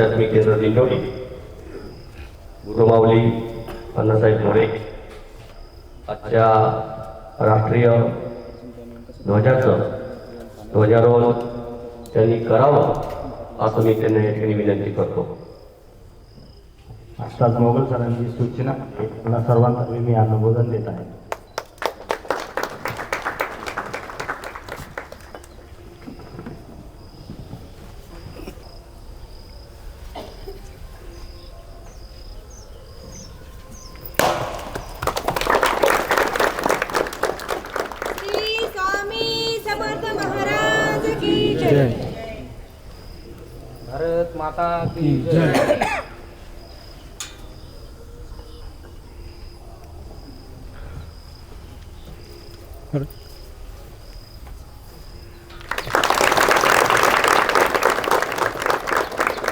आध्यात्मिक केंद्र दिंडोली गुरुमाऊली अण्णासाहेब मोरे आजच्या राष्ट्रीय ध्वजाचं ध्वजारोहण त्यांनी करावं असं मी त्यांना या ठिकाणी विनंती करतो. आत्ताच मोगल सरांची सूचना मला सर्वांना मी अनुमोदन देत आहे श्री स्वामी समर्थ महाराज की जय. भारत माता की जय.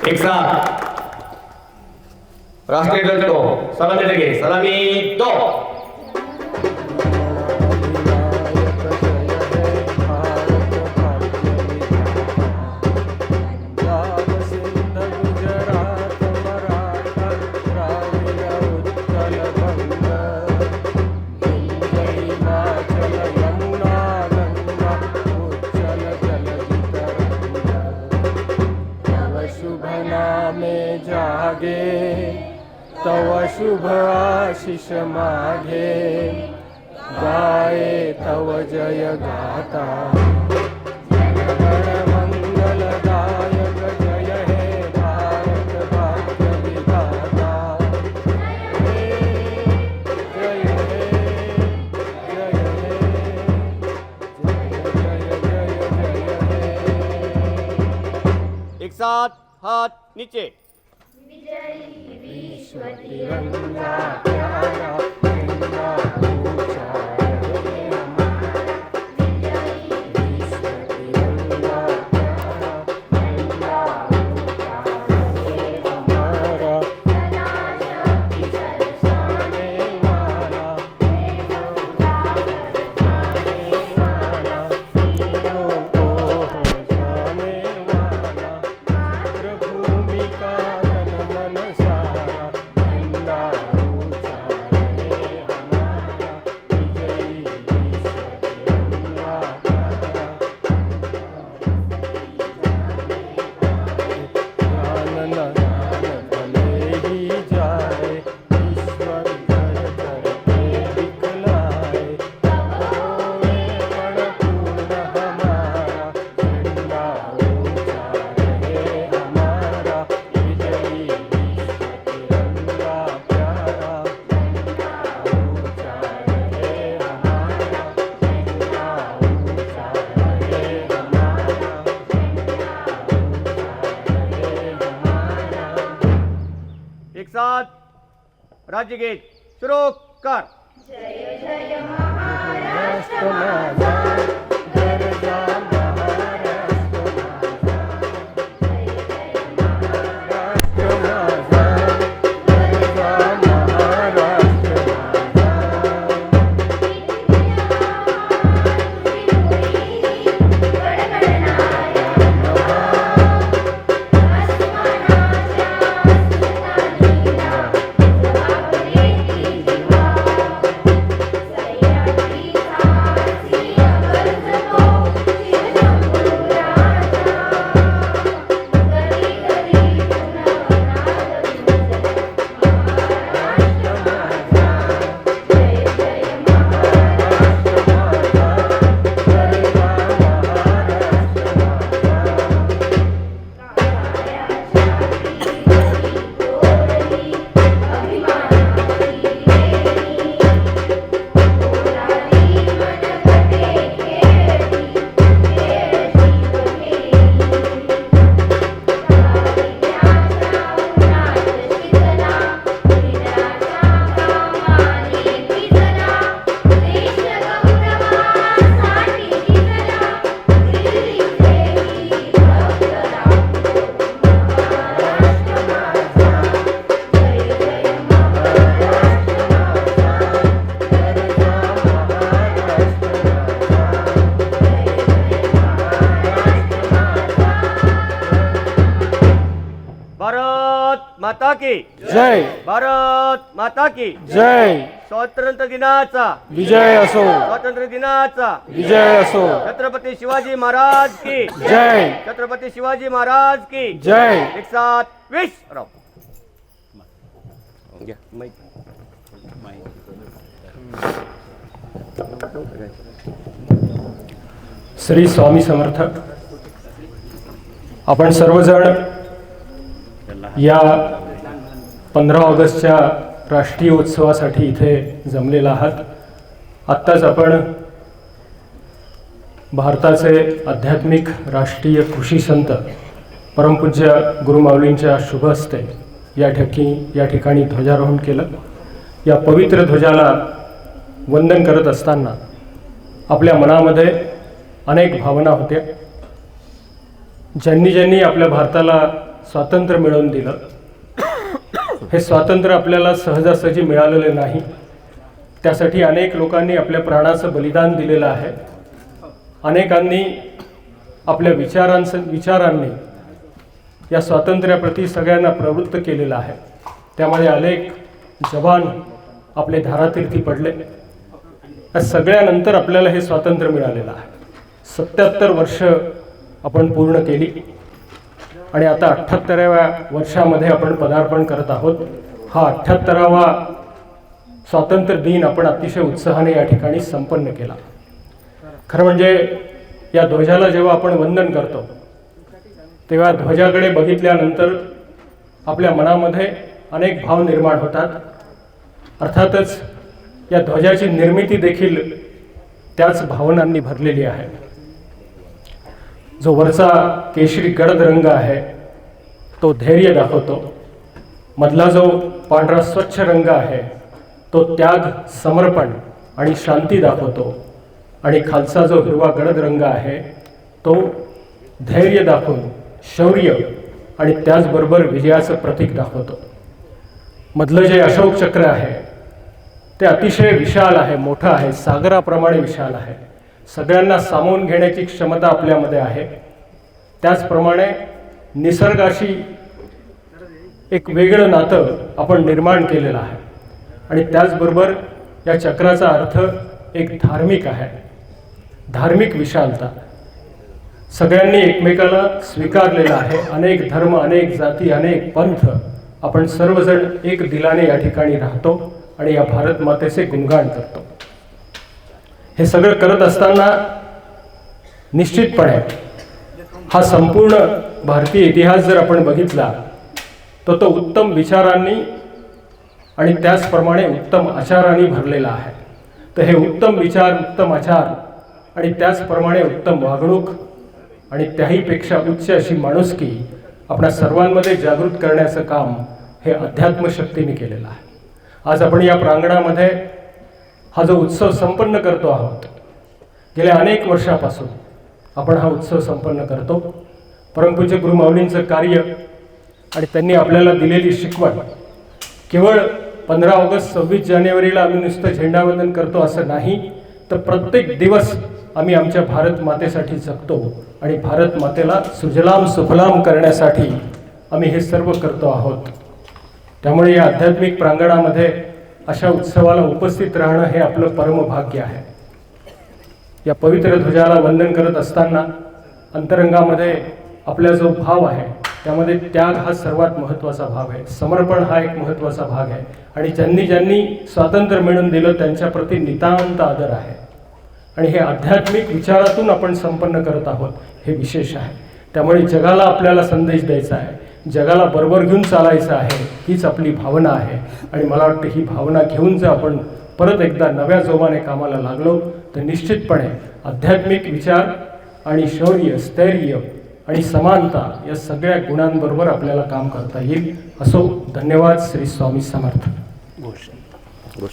एक साथ. राष्ट्रीय ध्वज को सलामी लगे सलामी दो जागे तव शुभ आशिष मागे. गाये तव जय गाता. एक साथ हाथ नीचे. तिरंगा प्यारा राज्य गीत शुरू कर महाराष्ट्र जय गरजा महाराष्ट्र की? जय. भारत माता की? जय. स्वातंत्र्य दिनाचा. विजय असो. स्वातंत्र्य दिनाचा. विजय असो. छत्रपती शिवाजी महाराज की? जय. छत्रपती शिवाजी महाराज की? जय. एक साथ वीस राव. श्री स्वामी समर्थ. आपण सर्वजण या पंधरा ऑगस्टच्या राष्ट्रीय उत्सवासाठी इथे जमलेला आहात. आत्ताच आपण भारताचे आध्यात्मिक राष्ट्रीय कृषी संत परमपूज्य गुरुमाऊलींच्या शुभ हस्ते या ठिकाणी या ठिकाणी ध्वजारोहण केलं. या पवित्र ध्वजाला वंदन करत असताना आपल्या मनामध्ये अनेक भावना होत्या. ज्यांनी ज्यांनी आपल्या भारताला स्वातंत्र्य मिळवून दिलं हे स्वातंत्र्य आपल्याला सहजासहजी मिळालेलं नाही. त्यासाठी अनेक लोकांनी आपल्या प्राणाचं बलिदान दिलेलं आहे. अनेकांनी आपल्या विचारांचं विचारांनी या स्वातंत्र्याप्रती सगळ्यांना प्रवृत्त केलेलं आहे. त्यामध्ये अनेक जवान आपले धारातीर्थी पडले. या सगळ्यानंतर आपल्याला हे स्वातंत्र्य मिळालेलं आहे. सत्याहत्तर वर्ष आपण पूर्ण केली. आणि आता अठ्ठ्याहत्तराव्या वर्षामध्ये आपण पदार्पण करत आहोत. हा अठ्ठ्याहत्तरावा स्वातंत्र्य दिन आपण अतिशय उत्साहाने या ठिकाणी संपन्न केला. खरं म्हणजे या ध्वजाला जेव्हा आपण वंदन करतो तेव्हा ध्वजाकडे बघितल्यानंतर आपल्या मनामध्ये अनेक भाव निर्माण होतात. अर्थातच या ध्वजाची निर्मिती देखील त्याच भावनांनी भरलेली आहे. जो वरचा केशरी गडद रंग आहे तो धैर्य दाखवतो. मधला जो पांढरा स्वच्छ रंग आहे तो त्याग समर्पण आणि शांती दाखवतो. आणि खालचा जो हिरवा गडद रंग आहे तो धैर्य दाखवून शौर्य आणि त्याचबरोबर विजयाचं प्रतीक दाखवतो. मधलं जे अशोक चक्र आहे ते अतिशय विशाल आहे मोठं आहे सागराप्रमाणे विशाल आहे. सगळ्यांना सामावून घेण्याची क्षमता आपल्यामध्ये आहे. त्याचप्रमाणे निसर्गाशी एक वेगळं नातं आपण निर्माण केलेलं आहे. आणि त्याचबरोबर या चक्राचा अर्थ एक धार्मिक आहे. धार्मिक विशालता. सगळ्यांनी एकमेकाला स्वीकारलेला आहे. अनेक धर्म अनेक जाती अनेक पंथ आपण सर्वजण एक दिलाने या ठिकाणी राहतो आणि या भारत मातेचे गुणगान करतो. हे सगळं करत असताना निश्चितपणे हा संपूर्ण भारतीय इतिहास जर आपण बघितला तर तो उत्तम विचारांनी आणि त्याचप्रमाणे उत्तम आचारांनी भरलेला आहे. तर हे उत्तम विचार उत्तम आचार आणि त्याचप्रमाणे उत्तम वागणूक आणि त्याहीपेक्षा उच्च अशी माणुसकी आपल्या सर्वांमध्ये जागृत करण्याचं काम हे अध्यात्मशक्तीने केलेलं आहे. आज आपण या प्रांगणामध्ये हा जो उत्सव संपन्न करतो आहोत गेल्या अनेक वर्षापासून आपण हा उत्सव संपन्न करतो. परमपूज्य गुरुमाऊलींचं कार्य आणि त्यांनी आपल्याला दिलेली शिकवण केवळ पंधरा ऑगस्ट सव्वीस जानेवारीला आम्ही नुसतं झेंडावंदन करतो असं नाही तर प्रत्येक दिवस आम्ही आमच्या भारत मातेसाठी जगतो आणि भारत मातेला सुजलाम सुफलाम करण्यासाठी आम्ही हे सर्व करतो आहोत. त्यामुळे या आध्यात्मिक प्रांगणामध्ये अशा उत्सवाला उपस्थित राहणं हे आपलं परमभाग्य आहे. या पवित्र ध्वजाला वंदन करत असताना अंतरंगामध्ये आपला जो भाव आहे त्यामध्ये त्याग हा सर्वात महत्त्वाचा भाग आहे. समर्पण हा एक महत्त्वाचा भाग आहे. आणि ज्यांनी ज्यांनी स्वातंत्र्य मिळवून दिलं त्यांच्याप्रती नितांत आदर आहे. आणि हे आध्यात्मिक विचारातून आपण संपन्न करत आहोत हे विशेष आहे. त्यामुळे जगाला आपल्याला संदेश द्यायचा आहे. जगाला बरोबर घेऊन चालायचं आहे हीच आपली भावना आहे. आणि मला वाटतं ही भावना घेऊन जर आपण परत एकदा नव्या जोमाने कामाला लागलो तर निश्चितपणे आध्यात्मिक विचार आणि शौर्य स्थैर्य आणि समानता या सगळ्या गुणांबरोबर आपल्याला काम करता येईल. असो धन्यवाद श्री स्वामी समर्थ.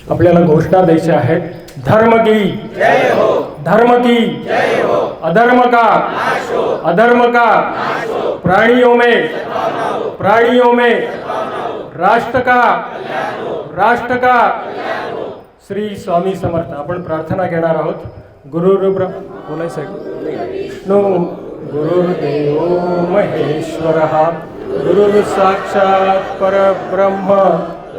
आपल्याला घोषणा द्यायच्या आहेत धर्म की धर्म की अधर्म का? अधर्म का? प्राणियों में। प्राणियों में। राष्ट्र का। राष्ट्र का। श्री स्वामी समर्थ आपण प्रार्थना घेणार आहोत. गुरुरुब्र बोलायचं नो गुरुर्देव महेश्वर गुरुर साक्षात परब्रह्म.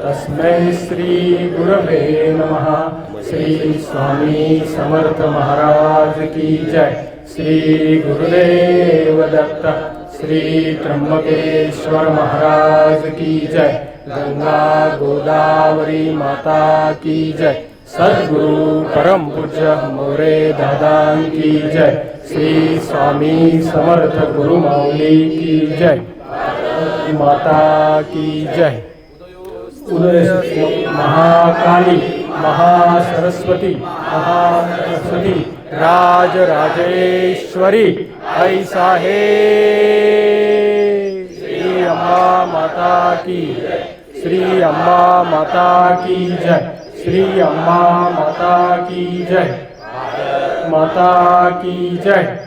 तस्मै श्री गुरवे नमः. श्री स्वामी समर्थ महाराज की जय. श्री गुरुदेव दत्त श्री त्र्यंबकेश्वर महाराज की जय। गंगा गोदावरी माता की जय। सद्गुरु परम पूज्य मोरे दादान की जय। श्री स्वामी समर्थ गुरु माऊली की जय। माता की जय। उदय महाकाली महासरस्वती महासरस्वती। राजराजेश्वरी। ऐसा हे श्री अम्मा माता की श्री अम्मा माता की जय। श्री अम्मा माता की जय। माता की जय।